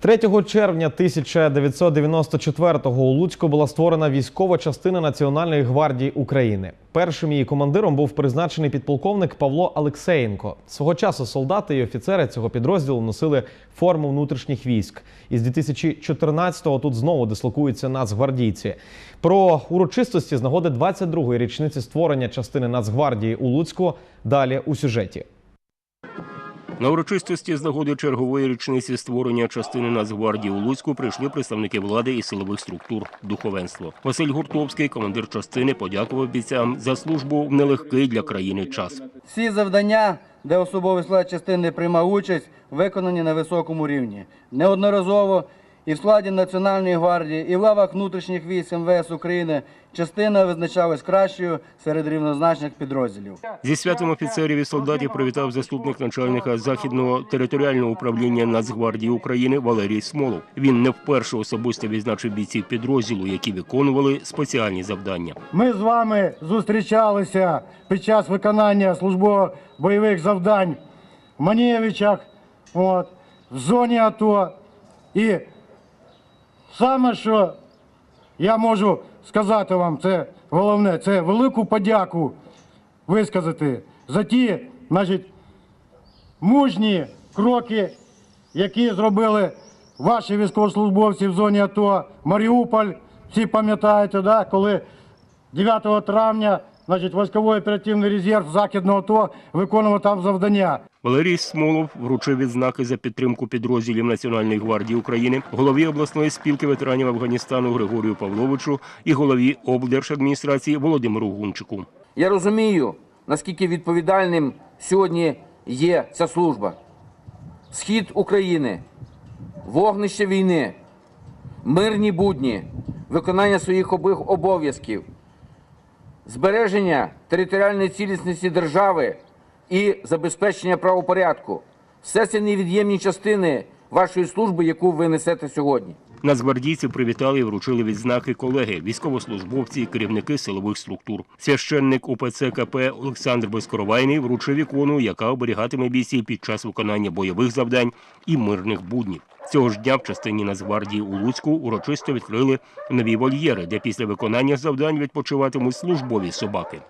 3 червня 1994-го у Луцьку була створена військова частина Національної гвардії України. Першим її командиром був призначений підполковник Павло Алексеєнко. Свого часу солдати і офіцери цього підрозділу носили форму внутрішніх військ. Із 2014-го тут знову дислокуються нацгвардійці. Про урочистості з нагоди 22-ї річниці створення частини Нацгвардії у Луцьку далі у сюжеті. На урочистості з нагоди чергової річниці створення частини Нацгвардії у Луцьку прийшли представники влади і силових структур духовенство. Василь Гуртовський, командир частини, подякував бійцям за службу в нелегкий для країни час. Всі завдання, де особовий склад частини приймав участь, виконані на високому рівні. Неодноразово і в складі Національної гвардії, і в лавах внутрішніх військ МВС України частина визначалась кращою серед рівнозначних підрозділів. Зі святом офіцерів і солдатів привітав заступник начальника західного територіального управління Нацгвардії України Валерій Смолов. Він не вперше особисто відзначив бійців підрозділу, які виконували спеціальні завдання. Ми з вами зустрічалися під час виконання службово-бойових завдань в Манєвичах, от, в зоні АТО. І саме, що я можу сказати вам, це головне, це велику подяку висказати за ті, значить, мужні кроки, які зробили ваші військовослужбовці в зоні АТО, Маріуполь, всі пам'ятаєте, да, коли 9 травня значить, військовий оперативний резерв Західного АТО виконував там завдання. Валерій Смолов вручив відзнаки за підтримку підрозділів Національної гвардії України, голові обласної спілки ветеранів Афганістану Григорію Павловичу і голові облдержадміністрації Володимиру Гунчику. Я розумію, наскільки відповідальним сьогодні є ця служба. Схід України, вогнище війни, мирні будні, виконання своїх обов'язків, збереження територіальної цілісності держави і забезпечення правопорядку. Все це невід'ємні частини вашої служби, яку ви несете сьогодні. Нацгвардійців привітали і вручили відзнаки колеги, військовослужбовці і керівники силових структур. Священник УПЦ КП Олександр Безкоровайний вручив ікону, яка оберігатиме бійців під час виконання бойових завдань і мирних буднів. Цього ж дня в частині Нацгвардії у Луцьку урочисто відкрили нові вольєри, де після виконання завдань відпочиватимуть службові собаки.